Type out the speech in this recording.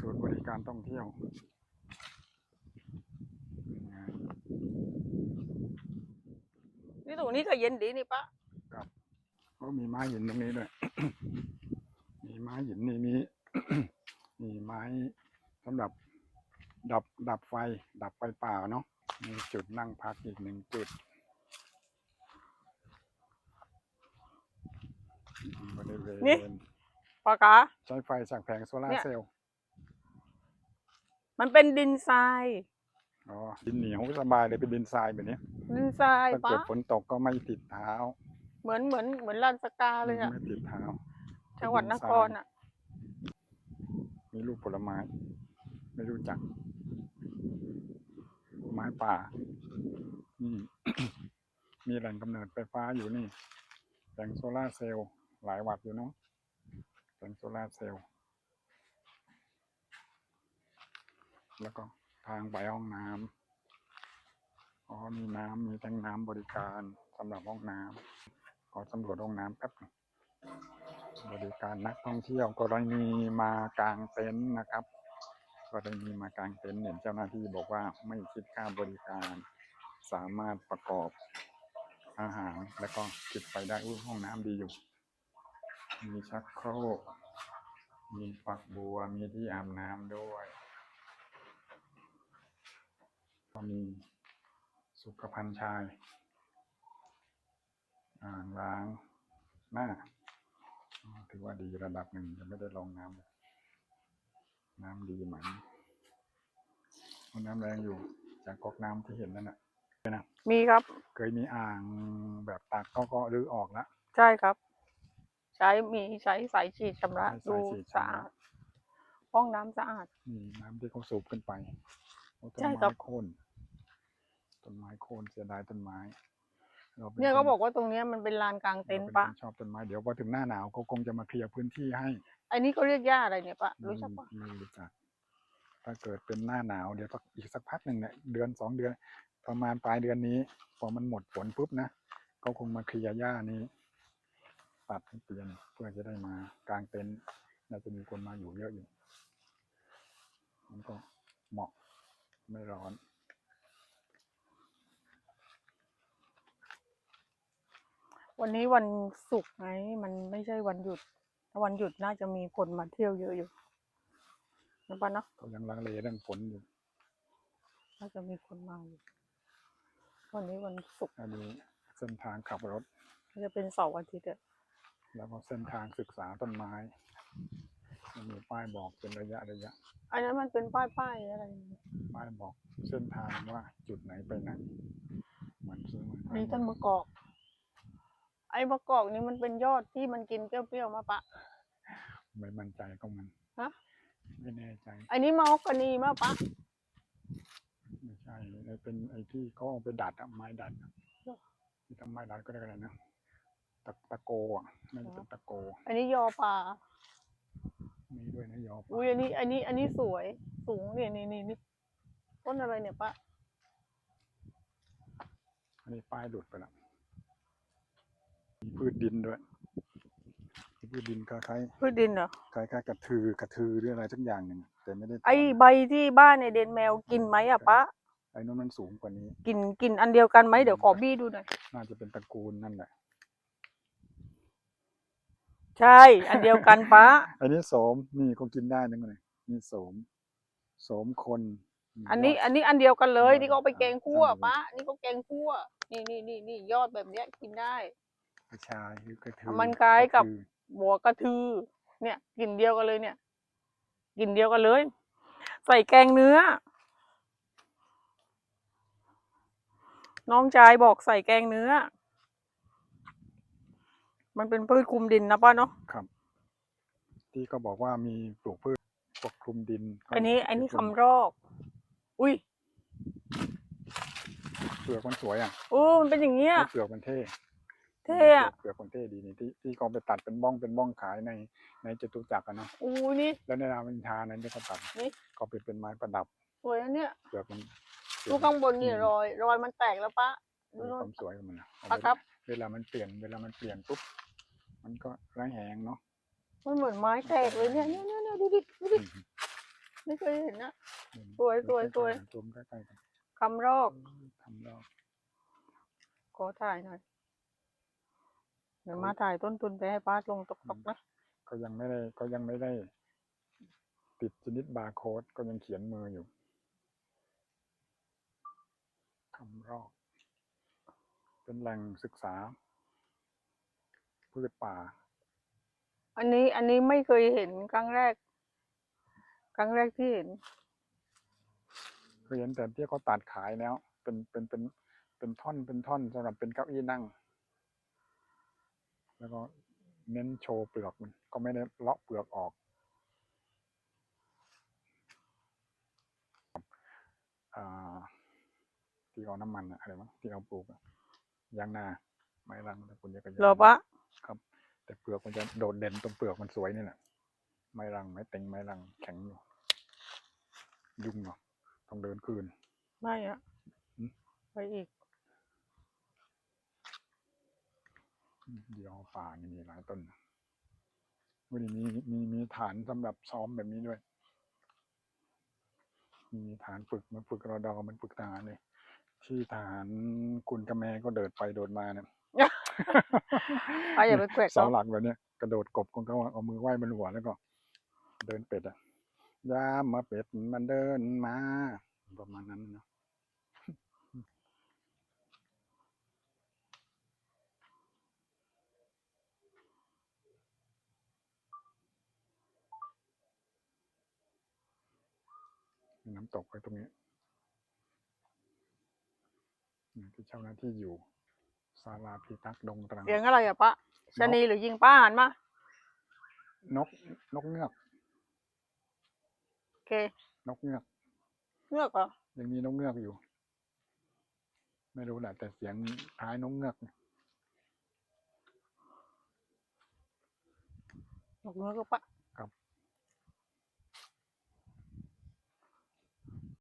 ศูนย์บริการท่องเที่ยวงานนี่ตรงนี้ก็เย็นดีนี่ปะก็มีไม้หินตรงนี้ด้วย มีไม้หินนี่มี มีไม้สำหรับดับดับไฟ ดับไฟป่าเนาะ มีจุดนั่งพักอีกหนึ่งจุดบริเวณปะกะใช้ไฟจากแผงโซลาเนี่ร์ยเซลล์ มันเป็นดินทรายอ๋อดินเหนียวสบายเลยเป็นดินทรายแบบนี้ดินทรายถ้าปะเกิดฝนตกก็ไม่ติดเท้าเหมือนเหมือนเหมือนลานสกาเลยอะไม่ติดเท้าจังหวัดนครอะมีลูกผลไม้ ไม่รู้จัก ไม้ป่านี่ มีแหล่งกำเนิดไฟฟ้าอยู่นี่แสงโซลาร์เซลล์หลายวัตต์อยู่เนาะแสงโซลาร์เซลล์ แล้วก็ทางไปห้องน้ำอ๋อมีน้ำมีแทงน้ำบริการสำหรับห้องน้ำขอสำรวจห้องน้ำแป๊บนึงบริการนักท่องเที่ยวกรณีมากางเต็นท์นะครับกรณีมากางเต็นท์เนี่ยเจ้าหน้าที่บอกว่าไม่คิดค่าบริการ สามารถประกอบอาหารแล้วก็คิดไปได้อุ้ยห้องน้ำดีอยู่ มีชักโครกมีฝักบัวมีที่อาบน้ำด้วย ก็มีสุขภัณฑ์ชายอ่างล้างหน้าอ๋อถือว่าดีระดับหนึ่งยังไม่ได้ลองน้ำเลยน้ำดีไหมเอาน้ำแรงอยู่ จากก๊อกน้ำที่เห็นนั่นน่ะมีครับ เคยมีอ่างแบบตักก็ก็รื้อออกแล้วใช่ครับ ใช้มีใช้สายฉีดชำระใช้ดูสายฉีดสะชำระอาดห้องน้ำสะอาดนี่น้ำที่เขาสูบขึ้นไปโอ้ต้นใช่ไม้ครับโค่น ต้นไม้โค่นเสียดายต้นไม้รป็เนี่ยคเขาบอกว่าตรงเนี้ยมันเป็นลานกลางเต็นท์ราปะป็นคนชอบต้นไม้เดี๋ยวพอถึงหน้าหนาวเขาคงจะมาเคลียร์พื้นที่ให้ไอ้นี่เขาเรียกหญ้าอะไรเนี่ยปะรู้จักไม่ปะไม่รู้จักถ้าเกิดเป็นหน้าหนาวเดี๋ยวสักอีกสักพักหนึ่งเนี่ยเดือนสองเดือน ประมาณปลายเดือนนี้ พอมันหมดฝนปุ๊บนะก็คงมาเคลียร์หญ้านี้ตัดให้เปลี่ยนเพื่อจะได้มากางเต็นท์น่าจะมีคนมาอยู่เยอะอยู่มันก็เหมาะไม่ร้อน วันนี้วันศุกร์ไงมันไม่ใช่วันหยุดถ้าวันหยุดน่าจะมีคนมาเที่ยวเยอะอยู่นะปะเนาะเขายังลังเลเรื่องฝนอยู่น่าจะมีคนมาอยู่ วันนี้วันศุกร์อันนี้เส้นทางขับรถจะเป็นเสาร์อาทิตย์อะแล้วก็เส้นทางศึกษาต้นไม้มันมีป้ายบอกเป็นระยะระยะ อันนั้นมันเป็นป้ายป้ายๆอะไร ป้ายบอกเส้นทางว่าจุดไหนไปไหนเหมือนซื้อเหมือนมีต้นมะกอก ไอ้มะกอกนี่มันเป็นยอดที่มันกินเปรี้ยวๆมาปะ ไม่มั่นใจก็มันฮะ ไม่แน่ใจไอ้นี่มะฮอกกานีมาปะไม่ใช่ไอ้เป็นไอ้ที่เขาเอาไปดัดอะไม้ดัดอะที่ทำไม้ดัดก็ได้อะไรนะตะตะโกอะน่าจะเป็นตะโกอันนี้ยอป่ามีด้วยนะยอปลาอุ้ยอันนี้อันนี้อันนี้สวยสูงเนี่ยนี่นี่นี่ต้นอะไรเนี่ยปะอันนี้ป้ายหลุดไปแล้ว มีพืชดินด้วยมีพืชดินคล้ายพืชดินเหรอ ๆคล้ายๆกระทือกระทือหรืออะไรสักอย่างหนึ่งแต่ไม่ได้ไอ้ถอนใบที่บ้านในเดนแมวกินไหมอะปะไอ้นู้นมันสูงกว่านี้ กินกินอันเดียวกันไหมเดี๋ยวขอบี้ดูหน่อย น่าจะเป็นตระกูลนั่นแหละ ใช่ อันเดียวกันปะ อันนี้โสมนี่คงกินได้นั่นเลยนี่โสมโสมคนมีอันนี้ยด อันนี้อันเดียวกันเลยยอดนี่ก็เอาไปแกงคั่วอ่า ปะนี่ก็แกงคั่ว นี่นี่นี่นี่ยอดแบบเนี้ยกินได้ กระชายหรือกระทือมันคล้ายกับระทือบัวกระทือ เนี่ยกลินเดียวกันเลยเนี่ยกลินเดียวกันเลย ใส่แกงเนื้อ น้องชายบอกใส่แกงเนื้อ มันเป็นพืชคลุมดินนะป้าเนาะครับ ที่ก็บอกว่ามีปลูกพืชปกคลุมดินก็อันนี้ อันนี้ปลูกคำรอก อุ้ยเปลือกมันสวยอะโอ้มันเป็นอย่างเงี้ยเปลือกมันเท่ เท่อะเปลือกมันเท่ดีนี่ที่ที่เขาไปตัดเป็นบ้องเป็นบ้องขายในในจตุจักรอะเนาะอู้นี่ แล้วในรามอินทรานั้นที่เขาตัดนี่ก็เป็นเป็นไม้ประดับสวยอันเนี้ยเปลือกมันเปลืดูอกข้างบนนี่อืมรอย รอยมันแตกแล้วปะดูมีโน่คน วามสวยของมันนะเอาปะไว้ครับ เวลามันเปลี่ยนเวลามันเปลี่ยนปุ๊บมันก็ระแหงเนาะมันเหมือนไม้แตกเลยเนี่ยเนี่ยเนี่ยเนี่ยดูดิดูดิไม่เคยเห็นนะเห็นสวยสวยสวยซูมใกล้ๆกันคำรอกทำรอบขอถ่ายหน่อยเดี๋ยวมาถ่ายต้นทุนไปให้ป้าลงตกตกๆนะก็ยังไม่ได้ก็ยังไม่ได้ ติดชนิดบาร์โค้ดก็ยังเขียนมืออยู่ทำรอบเป็นแหล่งศึกษาพืชป่า อันนี้อันนี้ไม่เคยเห็นครั้งแรก ครั้งแรกที่เห็นเคยเห็นแต่ที่เขาตัดขายแล้ว เป็นเป็นเป็นเป็นท่อนเป็นท่อนสำหรับเป็นเก้าอี้นั่ง แล้วก็เน้นโชว์เปลือกมันก็ไม่ได้เลาะเปลือกออกอ่าที่เอาน้ำมันอะอะไรวะที่เอาปลูกอะยางนาไม้รังแต่คุณจะกระยางเหรอปะครับ แต่เปลือกมันจะโดดเด่นตรงเปลือกมันสวยนี่แหละไม้รังไม้เต็งไม้รังแข็งอยู่ยุ่งเนาะต้องเดินคืน ไม่อะอืมไปอีก เดียวป่านี่มีหลายต้นนะวันนี้มีมีมีฐานสำหรับซ้อมแบบนี้ด้วย มีฐานฝึกเหมันฝึกรอดอมันฝึกทหารเลยที่ฐานกุลกระแมก็เดินไปโดดมาเนี่ยป้าอย่าไปแขวะเสาเขาหลักแบบเนี้ยกระโดดกบคนเขาเอามือไหว้บนหัวแล้วก็ เดินเป็ดอะยามมาเป็ดมันเดินมา ประมาณนั้นนะ น้ำตกไว้ตรงนี้นี่ที่เจ้าหน้าที่อยู่ศาลาพิทักษ์ดงตรัง เสียงอะไรอะปะชะนีหรือยิงป้าหันมานกนกเงือกโอเคนกเงือก เงือกเหรอยังมีนกเงือกอยู่ ไม่รู้แหละแต่เสียงท้ายนกเงือกเนี่ยนกเงือกก็ปะ